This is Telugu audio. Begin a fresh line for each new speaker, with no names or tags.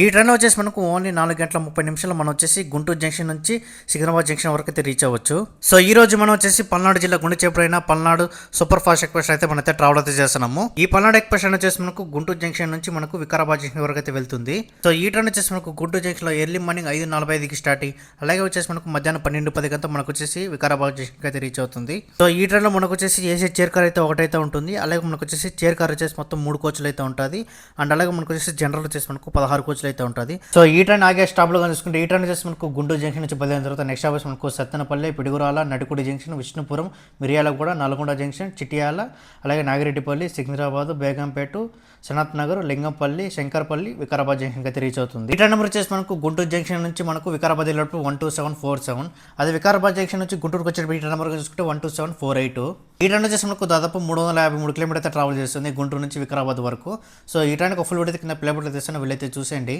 ఈ ట్రైన్ వచ్చేసి మనకు ఓన్లీ నాలుగు గంటల ముప్పై నిమిషాలు మనం వచ్చేసి గుంటూరు జంక్షన్ నుంచి సికింద్రాబాద్ జంక్షన్ వరకు అయితే రీచ్ అవ్వచ్చు. సో ఈ రోజు మనం వచ్చేసి పల్నాడు జిల్లా గుండె చేపడైన పల్నాడు సూపర్ ఫాస్ట్ ఎక్స్ప్రెస్ అయితే మనైతే ట్రావెల్ అయితే చేస్తున్నాము. ఈ పల్నాడు ఎక్స్ప్రెస్ వచ్చేసి మనకు గుంటూరు జంక్షన్ నుంచి మనకు వికారాబాద్ జంక్షన్ వరకు అయితే వెళ్తుంది. సో ఈ ట్రైన్ వచ్చేసి మనకు గుంటూరు జంక్షన్లో ఎర్లీ మార్నింగ్ ఐదు నలభై ఐదుకి స్టార్ట్ అలాగే వచ్చేసి మనకు మధ్యాహ్నం పన్నెండు పది గంట మనకు వచ్చేసి వికారాబాద్ జంక్షన్ అయితే రీచ్ అవుతుంది. సో ఈ ట్రైన్లో మనకు వచ్చేసి ఏసీ చైర్ కార్ అయితే ఒకటైతే ఉంటుంది అలాగే మనకు వచ్చేసి చైర్ కార్ వచ్చేసి మొత్తం మూడు కోచ్లు అయితే ఉంటుంది. అండ్ అలాగే మనకు వచ్చేసి జనరల్ వచ్చేసి మనకు పదహారు కోచ్లు అయితే ఉంటుంది. సో ఈ ట్రైన్ ఆగే స్టాప్లో చూసుకుంటే ఈ ట్రైన్ వచ్చేసి మనకు గుంటూరు జంక్షన్ నుంచి బదిలైన తర్వాత నెక్స్ట్ స్టాప్ మనకు సత్తెనపల్లి పిడుగురాల నడికుడి జంక్షన్ విష్ణుపురం మిరియాలగూడ నల్గొండ జంక్షన్ చిటియాల అలాగే నాగిరెడ్డిపల్లి సికింద్రాబాద్ బేగంపేట సనత్ నగర్ లింగంపల్లి శంకర్పల్లి వికారాబాద్ జంక్షన్ అయితే రీచ్ అవుతుంది. ఈ ట్రైన్ నెంబర్ వచ్చేసి మనకు గుంటూరు జంక్షన్ నుంచి మనకు వికారాబాద్ వెళ్ళేటప్పుడు one two seven four seven. అదే వికారాబాద్ జంక్షన్ నుంచి గుంటూరుకు వచ్చేటప్పుడు ఈ ట్రైన్ నెంబర్ చూసుకుంటే one two seven four eight. ఈ ట్రైన్ వచ్చేసి మనకు దాదాపు మూడు వందల యాభై మూడు కిలోమీటర్ అయితే ట్రావెల్ చేస్తుంది గుంటూరు నుంచి వికారాబాద్ వరకు. సో ఈ ట్రైన్కి ఫుల్ వీడియో కింద ప్లే బుట్ తెస్తాను. వీళ్ళైతే చూసేయండి.